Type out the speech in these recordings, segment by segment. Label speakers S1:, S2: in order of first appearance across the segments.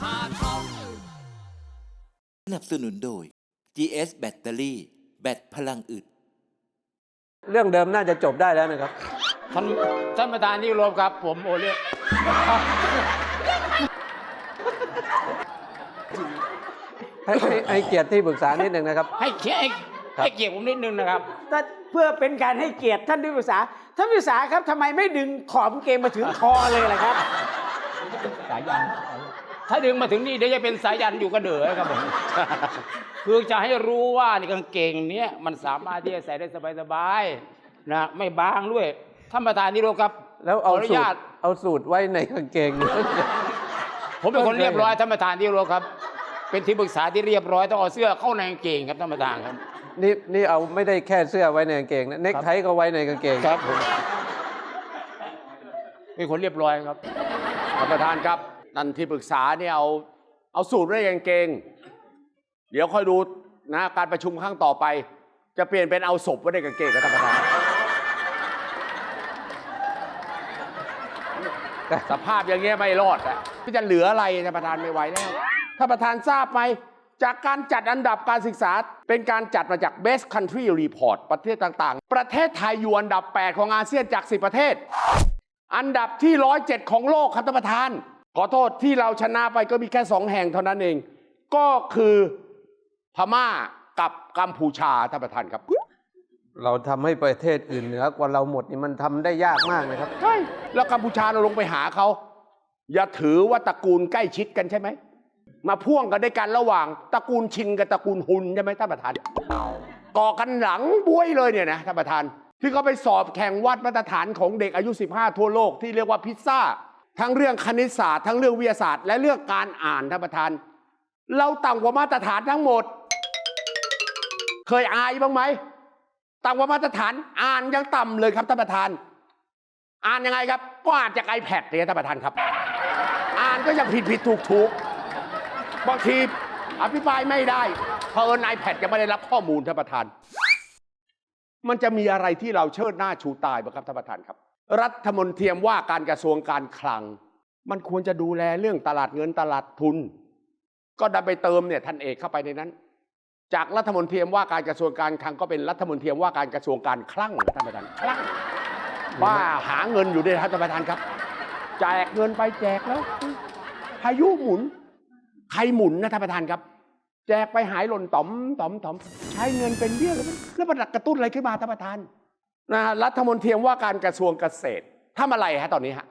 S1: ภาทอง
S2: สนับสนุนโดย GS แบตเตอรี่แบตพลังอึด
S3: เรื่องเดิมน่าจะจบได้แล้วนะครับ
S4: ท่านท่านประธานที่เคารวมครับ ผมโอเลี้ยง
S3: ให้ให้ให้เกียรติที่ปรึกษานิดหนึ่งนะครับ
S4: ให้เกียรติให้
S3: ครับ
S4: ให้เกียรติผมนิดนึงนะครับ
S5: ถ้าเพื่อเป็นการให้เกียรติท่านที่ปรึกษาท่านที่ปรึกษาครับทำไมไม่ดึงขอบกางเกงมาถึงคอเลยล่ะครับ
S4: สายยัน ถ้าดึงมาถึงนี่เดี๋ยวจะเป็นสายยันอยู่กระเดือครับผมคือจะให้รู้ว่านี่กางเกงเนี้ยมันสามารถที่จะใส่ได้สบายๆนะไม่บางด้วยท่านประธานที่เคารพครับ
S3: แล้วเอา
S4: ขออนุ
S3: สูต
S4: ญารต
S3: เอาสูตรไว้ในกางเกง
S4: ผมเป็นคนเรียบร้อยท่านประธานที่เคารพครับ เป็นที่ปรึกษาที่เรียบร้อยต้องเอาเสื้อเข้าในกางเกงครับท่านประธานครับ
S3: นี่นี่เอาไม่ได้แค่เสื้อไว้ในกางเกงนะเน็กไทก็ไว้ในกางเกง
S4: ครับผมเป็นคนเรียบร้อยครับ
S6: ท่านประธานครับ นั่นที่ปรึกษาเนี่ยเอาเอาสูตรไว้ในกางเกง เดี๋ยวค่อยดูนะการประชุมครั้งต่อไป จะเปลี่ยนเป็นเอาศพไว้ในกางเกงครับท่านประธานสภาพอย่างเงี้ยไม่รอดอะจะเหลืออะไรท่านประธานไม่ไหวแล้วท่านประธานทราบไหมจากการจัดอันดับการศึกษา เป็นการจัดมาจาก Best Country Report ประเทศต่างๆ ประเทศไทยอยู่อันดับ 8 ของอาเซียนจาก 10 ประเทศ อันดับที่ 107 ของโลกครับท่านประธาน ขอโทษที่เราชนะไปก็มีแค่สองแห่งเท่านั้นเอง ก็คือพม่ากับกัมพูชาท่านประธานครับ
S3: เราทำให้ประเทศอื่นเหนือกว่าเราหมดนี่มันทำได้ยากมากนะครับ
S6: ใช่แล้วกัมพูชาเราลงไปหาเขา อย่าถือว่าตระกูลใกล้ชิดกันใช่ไหม มาพ่วงกันด้วยกันระหว่างตระกูลชินกับตระกูลฮุนใช่ไหมท่านประธาน ก่อกันหลังบวยเลยเนี่ยนะท่านประธาน ที่เขาไปสอบแข่งวัดมาตรฐานของเด็กอายุ 15 ทั่วโลกที่เรียกว่าพิซซ่า ทั้งเรื่องคณิตศาสตร์ ทั้งเรื่องวิทยาศาสตร์ และเรื่องการอ่านท่านประธาน เราต่ำกว่ามาตรฐานทั้งหมด เคยอายบ้างไหมต่ำกว่ามาตรฐานอ่านยังต่ำเลยครับท่านประธาน อ่านยังไงครับ ก็อ่านจาก iPad เนี่ยท่านประธานครับ อ่านก็ยังผิดผิดถูกถูกบางทีอภิปรายไม่ได้เพราะเอิญ iPad ยังไม่ได้รับข้อมูลท่านประธาน มันจะมีอะไรที่เราเชิดหน้าชูตายบ้างครับท่านประธานครับ รัฐมนตรีว่าการกระทรวงการคลัง มันควรจะดูแลเรื่องตลาดเงินตลาดทุน ก็ดันไปเติมเนี่ยท่านเอกเข้าไปในนั้น จากรัฐมนตรีว่าการกระทรวงการคลังก็เป็นรัฐมนตรีว่าการกระทรวงการคลังท่านประธานคลังบ้าหาเงินอยู่ด้วยครับท่านประธานครับ แจกเงินไปแจกแล้วพายุหมุน ใครหมุนนะท่านประธานครับ แจกไปหายหล่นต่อมต่อมต่อมใช้เงินเป็นเบี้ยแล้วมันแล้วมันกระตุ้นอะไรขึ้นมาท่านประธาน นะรัฐมนตรีว่าการกระทรวงเกษตรทำอะไรฮะตอนนี้ฮะ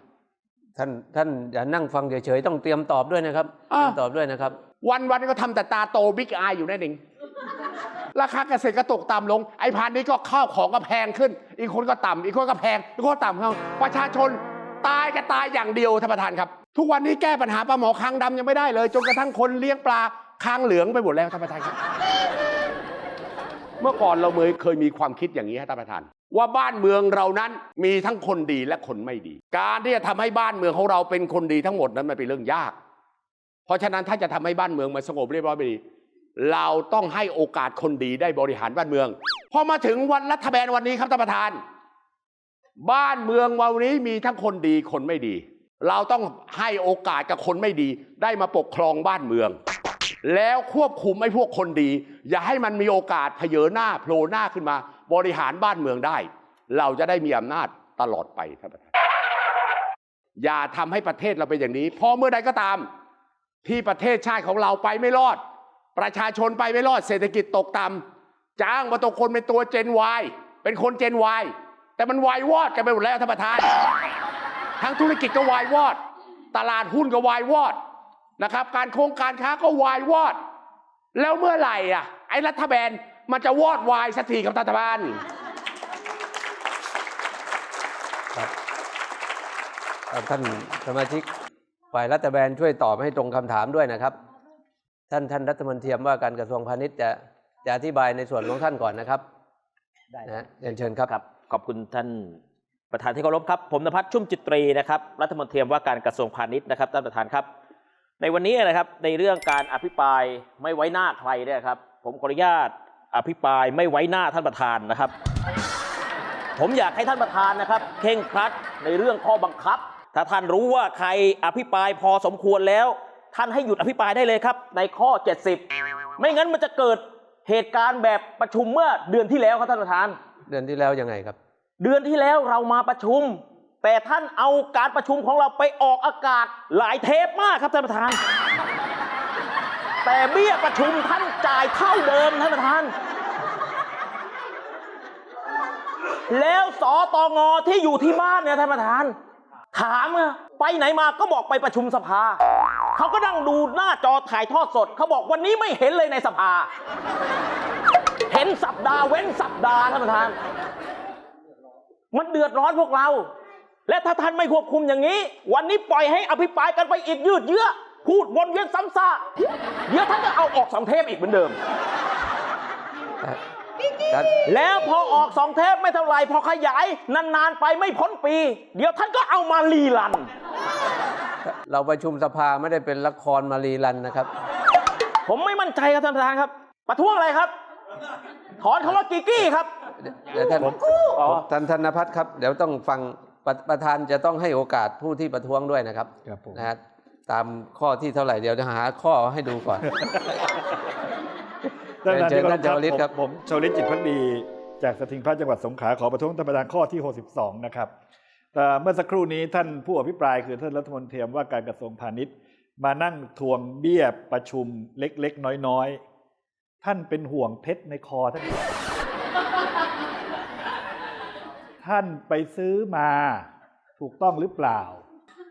S3: ท่านท่านอย่านั่งฟังเฉยๆต้องเตรียมตอบด้วยนะครับ
S6: อ่า
S3: เตรียมตอบด้วยนะครับ
S6: วันวันๆก็ทำแต่ตาโตบิ๊กอายอยู่นั่นเองราคาเกษตรก็ตกต่ำลง ไอ้พันนี้ก็ข้าวของก็แพงขึ้น อีกคนก็ต่ำอีกคนก็แพงอีกคนก็ต่ำเข้าประชาชนตายก็ตายอย่างเดียวท่านประธานครับ ทุกวันนี้แก้ปัญหาปลาหมอคางดำยังไม่ได้เลย จนกระทั่งคนเลี้ยงปลาคางเหลืองไปหมดแล้วท่านประธานครับ เมื่อก่อนเราเคยมีความคิดอย่างนี้ฮะท่านประธาน ว่าบ้านเมืองเรานั้นมีทั้งคนดีและคนไม่ดี การที่จะทำให้บ้านเมืองของเราเป็นคนดีทั้งหมดนั้นมันเป็นเรื่องยาก เพราะฉะนั้นถ้าจะทำให้บ้านเมืองมันสงบเรียบร้อยไปดีเราต้องให้โอกาสคนดีได้บริหารบ้านเมืองพอมาถึงวันรัฐบาลวันนี้ครับท่านประธาน บ้านเมืองวันนี้มีทั้งคนดีคนไม่ดี เราต้องให้โอกาสกับคนไม่ดีได้มาปกครองบ้านเมือง แล้วควบคุมไอ้พวกคนดี อย่าให้มันมีโอกาสเผยหน้าโผล่หน้าขึ้นมา บริหารบ้านเมืองได้ เราจะได้มีอำนาจตลอดไปท่านประธานอย่าทำให้ประเทศเราเป็นอย่างนี้เพอเมื่อใดก็ตาม ที่ประเทศชาติของเราไปไม่รอด ประชาชนไปไม่รอดเศรษฐกิจตกต่ำจ้างมาตกคนเป็นตัวเจนวายเป็นคนเจนวายแต่มันวายวอดกันไปหมดแล้วท่านประธานทั้งธุรกิจก็วายวอด ตลาดหุ้นก็วายวอด นะครับ การโครงการค้าก็วายวอด แล้วเมื่อไหร่อะ ไอ้รัฐบาลมันจะวอดวายสักทีกับรัฐบาล
S3: เอ่อท่านสมาชิกฝ่ายรัฐบาลช่วยตอบให้ตรงคำถามด้วยนะครับ ท่านท่านรัฐมนตรีว่าการกระทรวงพาณิชย์จะจะอธิบายในส่วนของท่านก่อนนะครับ
S7: ได้
S3: นะฮะเรียนเชิญครับ
S7: ครับ ขอบคุณท่านประธานที่เคารพครับ ผมนภัสชุ่มจิตรีนะครับ รัฐมนตรีว่าการกระทรวงพาณิชย์นะครับท่านประธานครับ ในวันนี้นะครับในเรื่องการอภิปรายไม่ไว้หน้าใครเนี่ยครับ ผมขออนุญาตอภิปรายไม่ไว้หน้าท่านประธานนะครับ ผมอยากให้ท่านประธานนะครับเข่งครัดในเรื่องข้อบังคับ ถ้าท่านรู้ว่าใครอภิปรายพอสมควรแล้ว ท่านให้หยุดอภิปรายได้เลยครับ ในข้อ 70 ไม่งั้นมันจะเกิดเหตุการณ์แบบประชุมเมื่อเดือนที่แล้วครับท่านประธาน
S3: เดือนที่แล้วยังไงครับ
S7: เดือนที่แล้วเรามาประชุม แต่ท่านเอาการประชุมของเราไปออกอากาศหลายเทปมากครับท่านประธาน แต่เบี้ยประชุมท่านจ่ายเท่าเดิมท่านประธาน แล้วสตงที่อยู่ที่บ้านเนี่ยท่านประธาน ถามอะไปไหนมาก็บอกไปประชุมสภา เขาก็นั่งดูหน้าจอถ่ายทอดสด เขาบอกวันนี้ไม่เห็นเลยในสภา เห็นสัปดาห์เว้นสัปดาห์ท่านประธาน มันเดือดร้อนพวกเรา และถ้าท่านไม่ควบคุมอย่างนี้ วันนี้ปล่อยให้อภิปรายกันไปอีกยืดเยื้อ พูดวนเวียนซ้ำซากเดี๋ยวท่านก็เอาออกสองเทปอีกเหมือนเดิม
S3: ท่าน
S7: แล้วพอออกสองเทปไม่เท่าไหร่พอขยาย นานๆไปไม่พ้นปี เดี๋ยวท่านก็เอามารีลัน
S3: เราประชุมสภาไม่ได้เป็นละครมารีรันนะครับ
S7: ผมไม่มั่นใจครับท่านประธานครับ ประท้วงอะไรครับ ถอนคำว่ากีกี้ครับ
S3: เดี๋ยวท่าน
S7: อ๋อ
S3: ท่านธนพัฒน์ครับ เดี๋ยวต้องฟัง ประประธานจะต้องให้โอกาสผู้ที่ประท้วงด้วยนะครับ
S1: ครับผม
S3: นะฮะตามข้อที่เท่าไหร่เดี๋ยวจะหาข้อให้ดูก่อน
S1: ท่านประธาน
S3: เชิญ
S1: ที่
S3: ท่าน
S1: เคารพ
S3: ชวลิตครับ
S1: ผมผมชวลิตจิตพักดีจากสถิงพระจังหวัดสงขลาขอประท้วงท่านประธานข้อที่ 62 นะครับเอ่อเมื่อสักครู่นี้ท่านผู้อภิปรายคือท่านรัฐมนตรีว่าการกระทรวงพาณิชย์ มานั่งทวงเบี้ยประชุมเล็กๆ น้อยๆ ท่านเป็นห่วงเพชรในคอท่าน ท่านไปซื้อมา ถูกต้องหรือเปล่า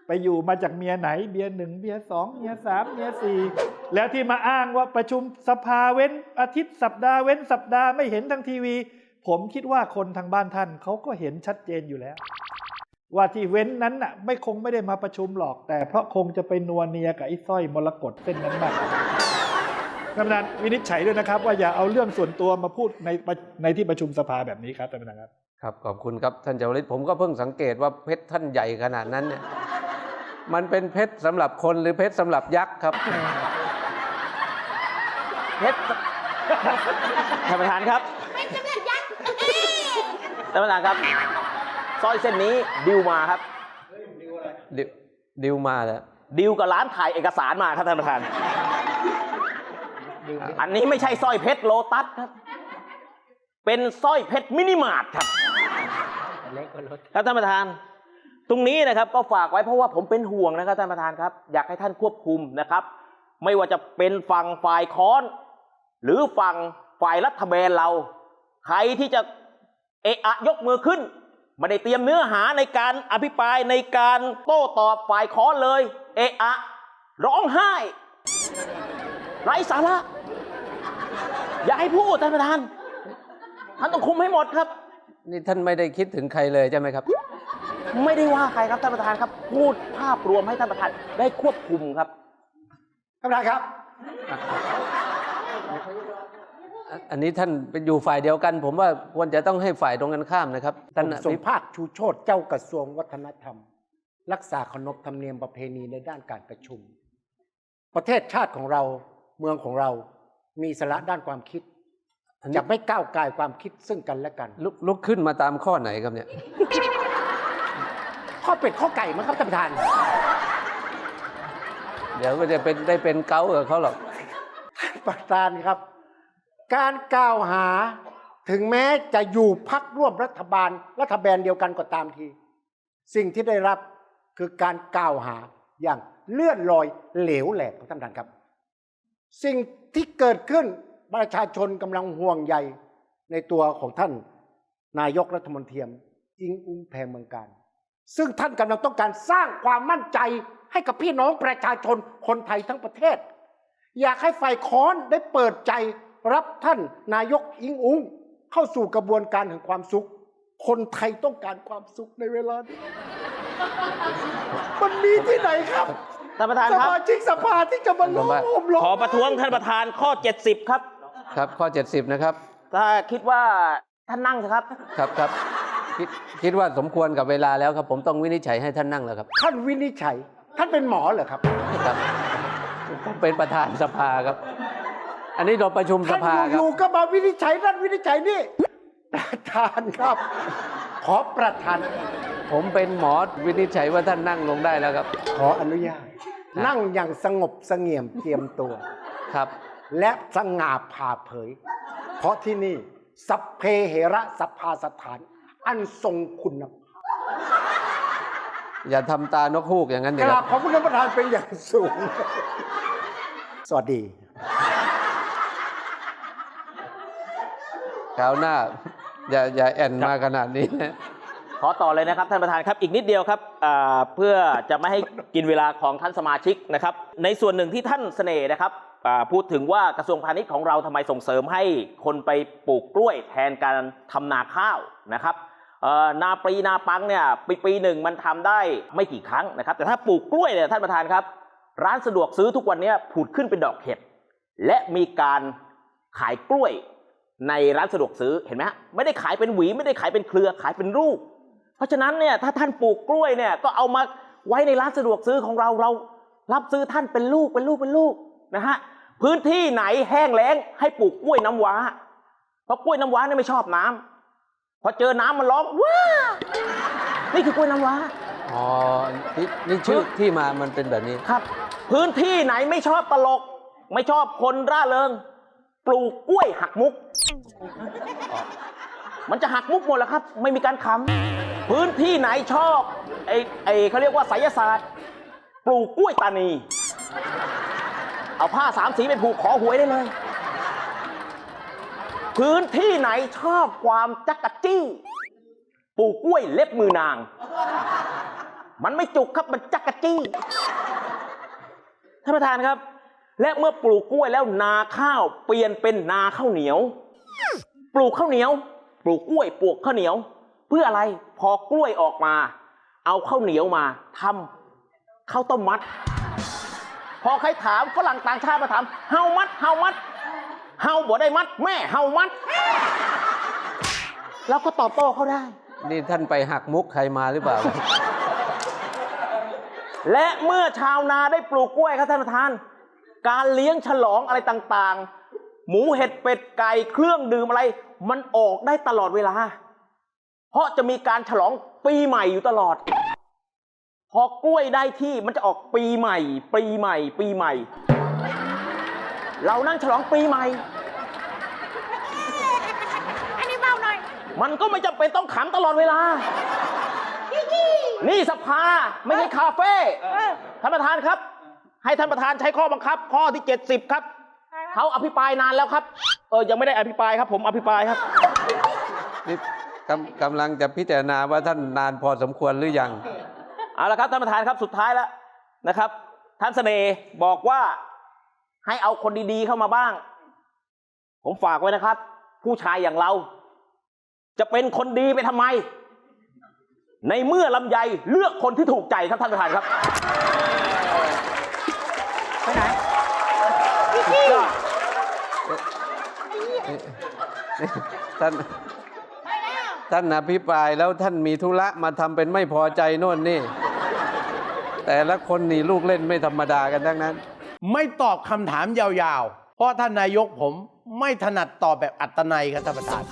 S1: ไปอยู่มาจากเมียไหนเบียหนึ่งเบียสองเมียสามเมียสี่แล้วที่มาอ้างว่าประชุมสภาเว้นอาทิตย์สัปดาห์เว้นสัปดาห์ไม่เห็นทางทีวี ผมคิดว่าคนทางบ้านท่านเขาก็เห็นชัดเจนอยู่แล้ว ว่าที่เว้นนั้นน่ะ ไม่คงไม่ได้มาประชุมหรอก แต่เพราะคงจะไปนัวเนียกับไอ้สร้อยมรกตเส้นนั้นมากท่านประธานวินิจฉัยด้วยนะครับ ว่าอย่าเอาเรื่องส่วนตัวมาพูดในในที่ประชุมสภาแบบนี้ครับท่านประธานครับ
S3: ครับขอบคุณครับท่านเจาวลิตผมก็เพิ่งสังเกตว่าเพชรท่านใหญ่ขนาดนั้นเนี่ยมันเป็นเพชรสำหรับคนหรือเพชรสำหรับยักษ์ครับ
S7: เพชรท่านประธานครับท่านประธานครับสร้อยเส้นนี้ดิวมาครับ
S3: ดิวดิวมาแล้ว
S7: ดิวกับร้านถ่ายเอกสารมาครับท่านประธาน อันนี้ไม่ใช่สร้อยเพชรโลตัสครับ เป็นสร้อยเพชรมินิมาร์ทครับ
S5: เล็กกว่ารถ
S7: ครับท่านประธาน ตรงนี้นะครับก็ฝากไว้เพราะว่าผมเป็นห่วงนะครับท่านประธานครับ อยากให้ท่านควบคุมนะครับ ไม่ว่าจะเป็นฝั่งฝ่ายค้อน หรือฝั่งฝ่ายรัฐบาลเรา ใครที่จะเอะอะยกมือขึ้นไม่ได้เตรียมเนื้อหาในการอภิปรายในการโต้ตอบฝ่ายค้อนเลย เอะอะ ร้องไห้ ไร้สาระ อย่าให้พูดท่านประธาน ท่านต้องคุมให้หมดครับ
S3: นี่ท่านไม่ได้คิดถึงใครเลยใช่ไหมครับ
S7: ไม่ได้ว่าใครครับท่านประธานครับ พูดภาพรวมให้ท่านประธานได้ควบคุมครับ
S5: ท่านประธานครับ
S3: อันอันนี้ท่านเป็นอยู่ฝ่ายเดียวกัน ผมว่าควรจะต้องให้ฝ่ายตรงกันข้ามนะครับ
S5: ผ
S3: ท่าน
S5: มสมภาคชูโชตเจ้ากระทรวงวัฒนธรรม รักษาขนบธรรมเนียมประเพณีในด้านการประชุม ประเทศชาติของเราเมืองของเรามีอิสระด้านความคิด
S3: อันนี้
S5: จะไม่ก้าวไกายความคิดซึ่งกันและกัน
S3: ลุกลุกขึ้นมาตามข้อไหนครับเนี่ย
S5: ข้อเป็ดข้อไก่มั้งครับท่านประธาน
S3: เดี๋ยวก็จะเป็นได้เป็นเก้ากับเขาหรอก
S5: ประธานครับ การกล่าวหาถึงแม้จะอยู่พักร่วมรัฐบาล รัฐบาลเดียวกันก็ตามที สิ่งที่ได้รับคือการกล่าวหาอย่างเลื่อนลอยเหลวแหลกของท่านประธานครับ สิ่งที่เกิดขึ้น ประชาชนกำลังห่วงใยในตัวของท่านนายกรัฐมนตรีอิงอุ้งแพงเมืองการ ซึ่งท่านกำลังต้องการสร้างความมั่นใจให้กับพี่น้องประชาชนคนไทยทั้งประเทศ อยากให้ฝ่ายค้อนได้เปิดใจรับท่านนายกอิงอุงเข้าสู่กระบวนการแห่งความสุข คนไทยต้องการความสุขในเวลานี้มันมีที่ไหนครับ
S7: ท่านประธาน
S5: ส
S7: ครับ
S5: มาชิกสภาที่จะมาล้อมโอมล้อม
S7: ขอประท้วงท่านประธานข้อ 70 ครับ
S3: ครับข้อ 70 นะครับ
S7: ถ้าคิดว่าท่านนั่งเถอะครับ
S3: ครับครับคิดคิดว่าสมควรกับเวลาแล้วครับ ผมต้องวินิจฉัยให้ท่านนั่งแล้วครับ
S5: ท่านวินิจฉัย ท่านเป็นหมอเหรอครับ
S3: ครับผมเป็นประธานสภาครับ อันนี้เราประชุมส
S5: ท่าน
S3: ภาค
S5: อ
S3: รับ
S5: ยู่ๆก็มาวินิจฉัยท่านวินิจฉัยนี่ ประธานครับ ขอประธาน
S3: ผมเป็นหมอวินิจฉัยว่าท่านนั่งลงได้แล้วครับ
S5: ขออนุญาต นั่งอย่างสงบเสงี่ยมเทียมตัว
S3: ครับ
S5: และสง่าผ่าเผย เพราะที่นี่ สัพเพเหระสภาสถาน อันทรงคุณภาพ
S3: อย่าทำตานกฮูกอย่างนั้น
S5: ก
S3: เดี๋ยว
S5: ราบขอบคุณท่านประธานเป็นอย่างสูง สวัสดี
S3: คราวหน้า อย่าอย่าแอนมาขนาดนี้นะ
S7: ขอต่อเลยนะครับท่านประธานครับอีกนิดเดียวครับอ่าเพื่อจะไม่ให้กินเวลาของท่านสมาชิกนะครับ ในส่วนหนึ่งที่ท่านเสน่ห์นะครับอ่า พูดถึงว่ากระทรวงพาณิชย์ของเราทำไมส่งเสริมให้คนไปปลูกกล้วยแทนการทำนาข้าวนะครับนาปรีนาปังเนี่ยปีปีหนึ่งมันทำได้ไม่กี่ครั้งนะครับ แต่ถ้าปลูกกล้วยเนี่ยท่านประธานครับ ร้านสะดวกซื้อทุกวันนี้ผุดขึ้นเป็นดอกเห็ดและมีการขายกล้วยในร้านสะดวกซื้อเห็นไหมฮะไม่ได้ขายเป็นหวีไม่ได้ขายเป็นเครือขายเป็นลูก เพราะฉะนั้นเนี่ยถ้าท่านปลูกกล้วยเนี่ยก็เอามาไว้ในร้านสะดวกซื้อของเราเรารับซื้อท่านเป็นลูกเป็นลูกเป็นลูกนะฮะ พื้นที่ไหนแห้งแล้งให้ปลูกกล้วยน้ำว้า เพราะกล้วยน้ำว้าเนี่ยไม่ชอบน้ำพอเจอน้ำมันร้องว้า นี่คือกล้วยน้ำว้า
S3: อ๋อ นี่นี่ชื่อที่มามันเป็นแบบนี้
S7: ครับ พื้นที่ไหนไม่ชอบตลก ไม่ชอบคนร่าเริง ปลูกกล้วยหักมุก มันจะหักมุกหมดแล้วครับ ไม่มีการขำพื้นที่ไหนชอบไอ้ไอ้เขาเรียกว่าไสยศาสตร์ ปลูกกล้วยตานี เอาผ้าสามสีไปผูกขอหวยได้เลย พื้นที่ไหนชอบความจักกะจี้ ปลูกกล้วยเล็บมือนาง มันไม่จุกครับมันจักกะจี้ ท่านประธานครับ และเมื่อปลูกกล้วยแล้วนาข้าวเปลี่ยนเป็นนาข้าวเหนียว ปลูกข้าวเหนียว ปลูกกล้วยปลูกข้าวเหนียว เพื่ออะไรพอกล้วยออกมา เอาข้าวเหนียวมาทำข้าวต้มมัด พอใครถามฝรั่งต่างชาติมาถาม เฮามัด เฮามัด เฮาบ่ได้มัด แม่ เฮามัดเราก็ตอบโต้เขาได้
S3: นี่ท่านไปหักมุกใครมาหรือเปล่า
S7: และเมื่อชาวนาได้ปลูกกล้วยครับท่านประธาน การเลี้ยงฉลองอะไรต่างๆ หมูเห็ดเป็ดไก่เครื่องดื่มอะไร มันออกได้ตลอดเวลา เพราะจะมีการฉลองปีใหม่อยู่ตลอด พอกล้วยได้ที่มันจะออกปีใหม่ ปีใหม่ ปีใหม่ เรานั่งฉลองปีใหม่
S8: อันนี้เบาหน่อย
S7: มันก็ไม่จำเป็นต้องขำตลอดเวลานี่สภาไม่ใช่คาเฟ่ท่านประธานครับ ให้ท่านประธานใช้ข้อบังคับ ข้อที่ 70 ครับ เขาอภิปรายนานแล้วครับ เออยังไม่ได้อภิปรายครับ ผมอภิปรายครับ
S3: นี่กำกำลังจะพิจารณาว่าท่านนานพอสมควรหรือยัง
S7: เอาละครับท่านประธานครับสุดท้ายแล้วนะครับ ท่านเสน่ห์บอกว่าให้เอาคนดีๆเข้ามาบ้าง ผมฝากไว้นะครับ ผู้ชายอย่างเรา จะเป็นคนดีไปทำไม ในเมื่อลำไยเลือกคนที่ถูกใจครับท่านประธานครับ
S8: ไปไหน
S7: ยอด
S3: ท่าน
S8: ไปแล้ว
S3: ท่านอภิปรายแล้วท่านมีธุระมาทำเป็นไม่พอใจโน่นนี่ แต่ละคนนี่ลูกเล่นไม่ธรรมดากันทั้งนั้น
S9: ไม่ตอบคำถามยาวๆ เพราะท่านนายกผมไม่ถนัดตอบแบบอัตนัยครับท่านประธาน